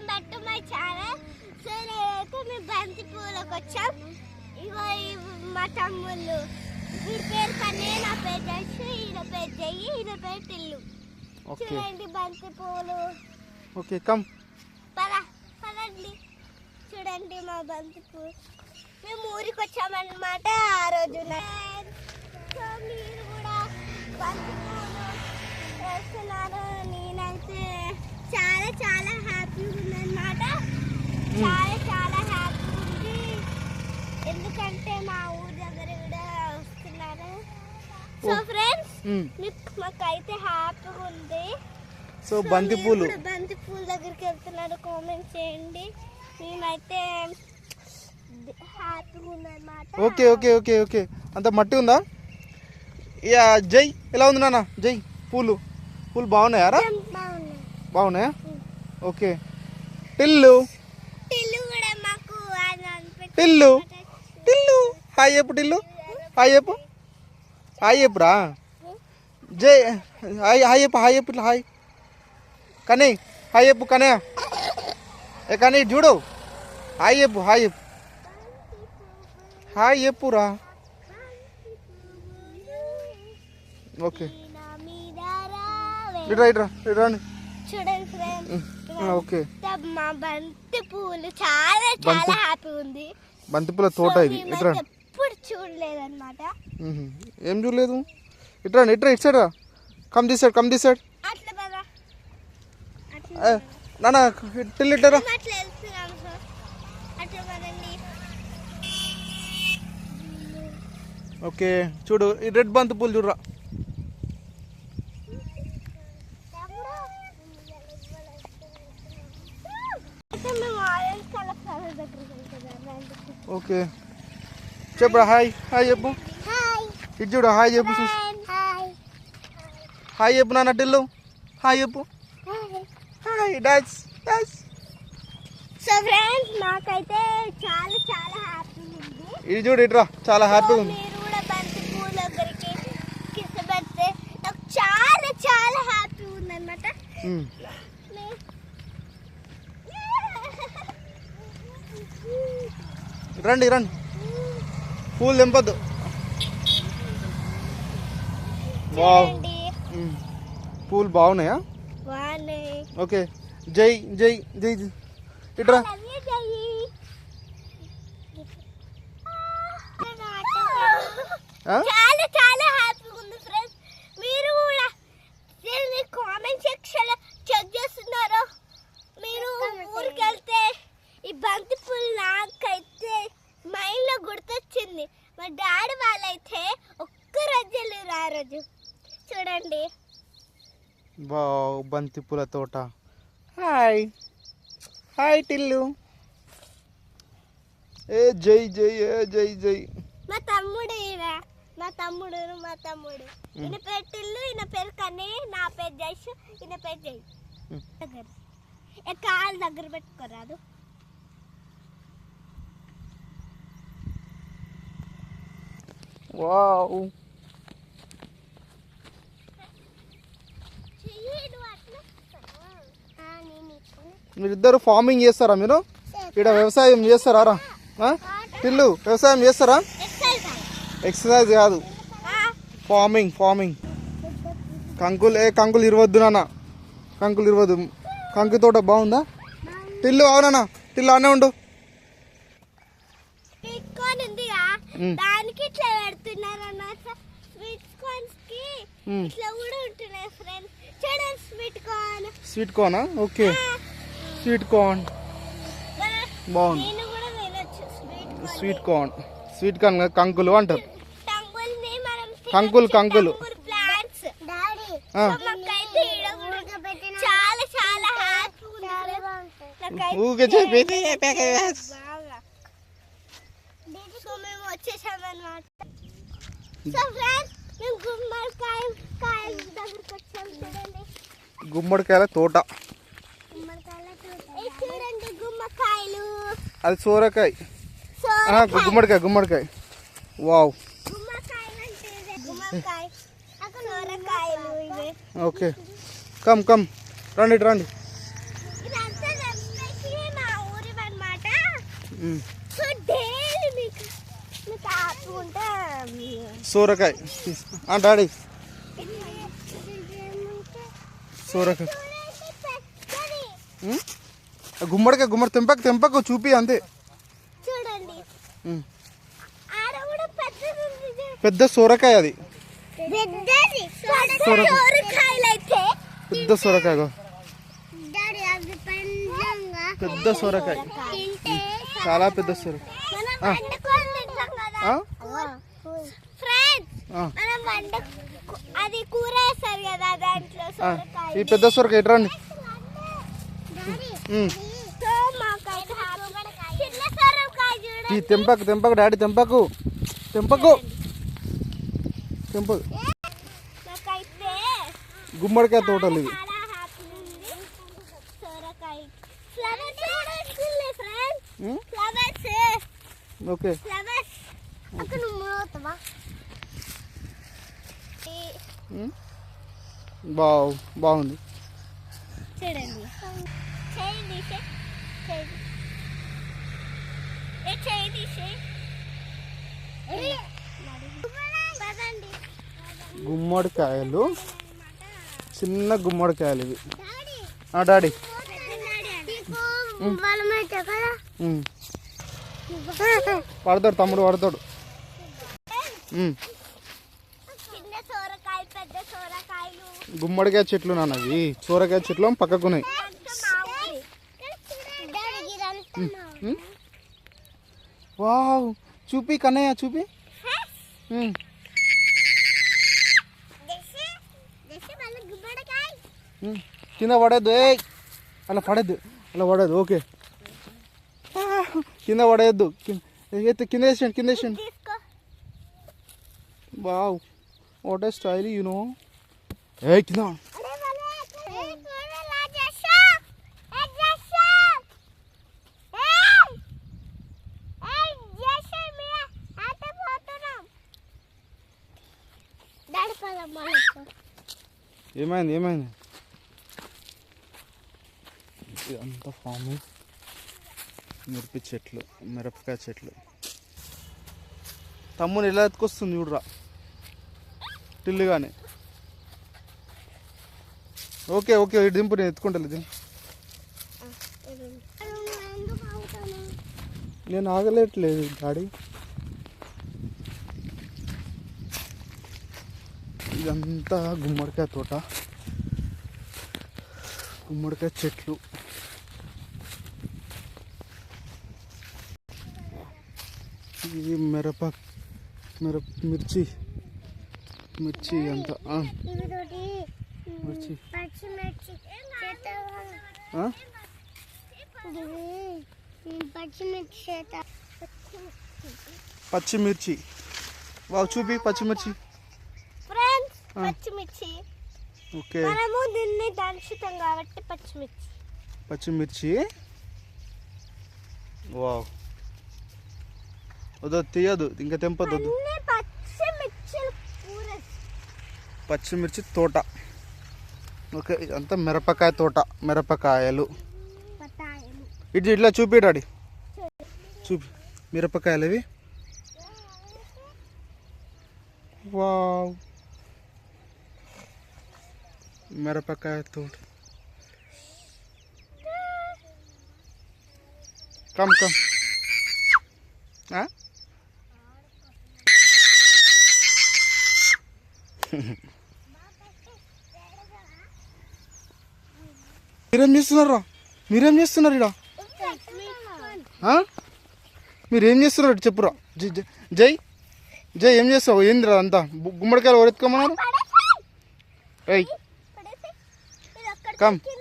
Welcome back to my channel. So నేనైతే మేము బంతి పూలకు వచ్చాం. ఇగో ఇవి మా తమ్ముళ్ళు. వీడి పేరు కన్నే నా పేరు జష్ ఈయన పేరు జయ్యి ఈయన పేరు టిల్లు. చూడండి బంతి పూలు. Okay come. పద పదండి. చూడండి మా బంతి పూలు. మేము ఊరికి వచ్చామన్నమాట ఆ రోజు సో మీరు కూడా బంతి పూలు వేస్తున్నారు నేనైతే చాలా చాలా హ్యాపీగా చాలా చాలా హ్యాపీ ఉంది ఎందుకంటే మా ఊరి దగ్గర కూడా వస్తున్నారు. సో. ఫ్రెండ్స్. మాకైతే హ్యాపీగా ఉంది. సో బంతి పూలు మీరు కూడా బంతి పూల దగ్గరికి వెళ్తున్నారు కామెంట్ చేయండి. మేమైతే హ్యాపీగా ఉందన్నమాట ఓకే ఓకే ఓకే ఓకే. అంత మట్టి ఉందా? యా జై. ఎలా ఉంది నాన్న? జై. పూలు. పూలు బాగున్నాయారా బాగున్నాయా. ఓకే. టిల్లు కూడా మాకు అది అనిపెట్టి టిల్లు. టిల్లు. హాయ్ చెప్పు టిల్లు. హాయ్ చెప్పు. హాయ్ చెప్పురా. జై. హాయ్ హాయ్ చెప్పు హాయ్ చెప్పు ఇట్లా హాయ్. కనీ హాయ్ చెప్పు కనే. ఏ కానీ చూడు హాయ్ చెప్పు హాయ్ చెప్పు. హాయ్ చెప్పురా. ఓకే. ఇట్రా ఇట్రా ఇట్రా చూడండి ఫ్రెండ్స్ ఓకే. మా బంతి పూలు చాలా బంతి- చాలా హ్యాపీ ఉంది. బంతిపూల తోట సో ఇది ఇట్రా ఎప్పుడు మ్మ్. ఏం చూడలేదు? ఇట్రా ఇట్రా ఇటు side. Come this side come this side నాన్న టిల్ ఇట్టరా ఓకే చూడు ఈ రెడ్ బంతి పూలు చూడరా. ఓకే. చెప్పురా హాయ్. హాయ్ చెప్పు. ఇటు చూడు హాయ్ చెప్పు చూసి. హాయ్. చెప్పు నాన్న టిల్లు హాయ్ చెప్పు. Hi. Dance dance. So friends నాకైతే చాలా చాలా హ్యాపీ ఉంది. ఇది చూడు ఇట్రా చాలా హ్యాపీగా సో ఉంది. మీరు కూడా బంతి పూల దగ్గరికి కిస్ పెడితే నాకు చాలా చాలా హ్యాపీ ఉంది అనమాట రండి రండి. పూలు తెంపద్దు. పూలు బాగున్నాయా? ఓకే. జై జై జై. ఇట్రా? చాలా చాలా హ్యాపీగా ఉంది ఫ్రెండ్స్ మీరు కూడా దీన్ని కామెంట్ సెక్షన్లో చెక్ చేస్తున్నారు మీరు ఊరికి వెళ్తే ఈ బంతి పూలు నాకైతే మైండ్లో గుర్తొచ్చింది మా డాడీ వాళ్ళైతే ఒక్క రోజు వెళ్ళారు ఆ రోజు చూడండి వావ్ బంతి పూల తోట. Hi hi Tillu. ఏ జై జై ఏ జై జై. మా తమ్ముడు మా తమ్ముడు మా తమ్ముడు. ఈయన పేరు టిల్లు ఈయన పేరు కన్నయ్య నా పేరు జైష్ ఈయన పేరు జై. దగ్గర. ఏ కాలు దగ్గర పెట్టుకోరాదు. వావ్. మీరిద్దరు ఫార్మింగ్ చేస్తారా మీరు? ఇక్కడ వ్యవసాయం చేస్తారా? రా. ఆ? టిల్లు వ్యవసాయం చేస్తారా? ఎక్సర్సైజ్ కాదు. ఫార్మింగ్ ఫార్మింగ్ కంకులు ఏ కంకులు ఇరవద్దు నాన్న. కంకులు ఇరవద్దు. కంకి తోట బాగుందా? టిల్లు అవునా టిల్లు అనే ఉండు. స్వీట్ కార్న్ ఉందిగా ఉమ్. దానికి ఇట్లా పెడుతున్నారు అన్నమాట స్వీట్ కార్న్స్కి ఉమ్. ఇట్లా కూడా ఉంటున్నాయి ఫ్రెండ్స్ చూడండి స్వీట్ కార్న్ స్వీట్ కార్నా ఓకే స్వీట్ కార్న్. బాగుంది. నేను కూడా వినొచ్చు స్వీట్ కార్న్. Sweet corn. కంకులు అంటారు. కంకులు, కంకులు. ప్లాంట్స్ డాడీ ఆ. మాకైతే ఈడ కూడా చాలా చాలా హ్యాపీ ఉంది. నాకైతే ఊరికే చెప్పి బాగా. సో మేము వచ్చేసామన్నమాట. సో ఫ్రెండ్స్ మేము గుమ్మడికాయ కాయల దగ్గరికి వచ్చాం చూడండి. గుమ్మడికాయల తోట. చూడండి గుమ్మకాయలు. అది సోరకాయ. గుమ్మడికాయ గుమ్మడికాయ. వావ్. ఓకే. Come come. రండి రండి. సోరకాయ. డాడీ. సోరకాయ. గుమ్మడికాయ గుమ్మడి తెంపక తెంపకు చూపి అంతే. పెద్ద సోరకాయ అది. పెద్ద సొరకాయ. పెద్ద సొరకాయ చాలా పెద్ద సొరకాయ. ఈ పెద్ద సొరకాయ ఎట్రండి ఉమ్. సో మాకైతే హ్యాపీ చిన్న సొరకాయ ఈ తెంపకు తెంపకు డాడీ తెంపకు. తెంపకు. తెంపకు. గుమ్మడికాయ తోటలు ఓకే. ఫ్లవర్స్ బాగుంది. చూడండి. చేయి తీసే చేయి ఏ చేయి తీసే పదండి గుమ్మడికాయలు. చిన్న గుమ్మడికాయలు ఇవి. ఆ డాడీ. పడతాడు తమ్ముడు పడతాడు ఉమ్. చిన్న సోరకాయ పెద్ద సోరకాయలు. గుమ్మడికాయ చెట్లు నాన్నవి సోరకాయ చెట్లు పక్కకున్నాయి ఇదంతా మా ఊరి. ఇదంతా మా ఊరి. ఉమ్. వావ్ చూపి కన్నయ్య చూపి. కింద పడేద్దు ఏ అలా పడేద్దు అలా పడేద్దు ఓకే కింద పడేయద్దు ఎత్తు, కింద వేసేయండి కింద వేసేయండి wow what a style you know ఏ కింద ఏమైంది ఏమైంది? ఇదంతా ఫార్మింగ్ మిరప చెట్లు మిరపకాయ చెట్లు. తమ్ముని ఎలా ఎత్తుకొస్తుంది చూడరా. టిల్లుగానే ఓకే ఓకే ఇటు దింపు నేను ఎత్తుకుంటా దింపు ఎందుకు అవుతాను నేను ఆగలేట్లేదు డాడీ. ఇదంతా గుమ్మడికాయ తోట. గుమ్మడికాయ చెట్లు. ఇది మిరప మిరప మిర్చి. మిర్చి అంతా మిర్చి. పచ్చిమిర్చి. వావ్ చూపి పచ్చిమిర్చి. పచ్చిమిర్చి. ఓకే. మనము దీన్ని దంచుతాం కాబట్టి పచ్చిమిర్చి. పచ్చిమిర్చి. వావ్. వద్దు తీయదు ఇంకా. అన్ని పచ్చిమిర్చి తోట. ఓకే ఇదంతా మిరపకాయ తోట మిరపకాయలు. ఇటు ఇట్లా చూపి డాడీ. చూపి. మిరపకాయలు ఇవి. వావ్. మిరపకాయ తోట. Come come? మీరేం చేస్తున్నారా? మీరేం చేస్తున్నారు ఆ? మీరేం చేస్తున్నారు చెప్పురా? జై- జై- జై. జై ఏం చేస్తావు? ఏందిరా అంతా? గుమ్మడికాయలు ఎవరెత్తుకోమన్నారు ఏయ్. Come.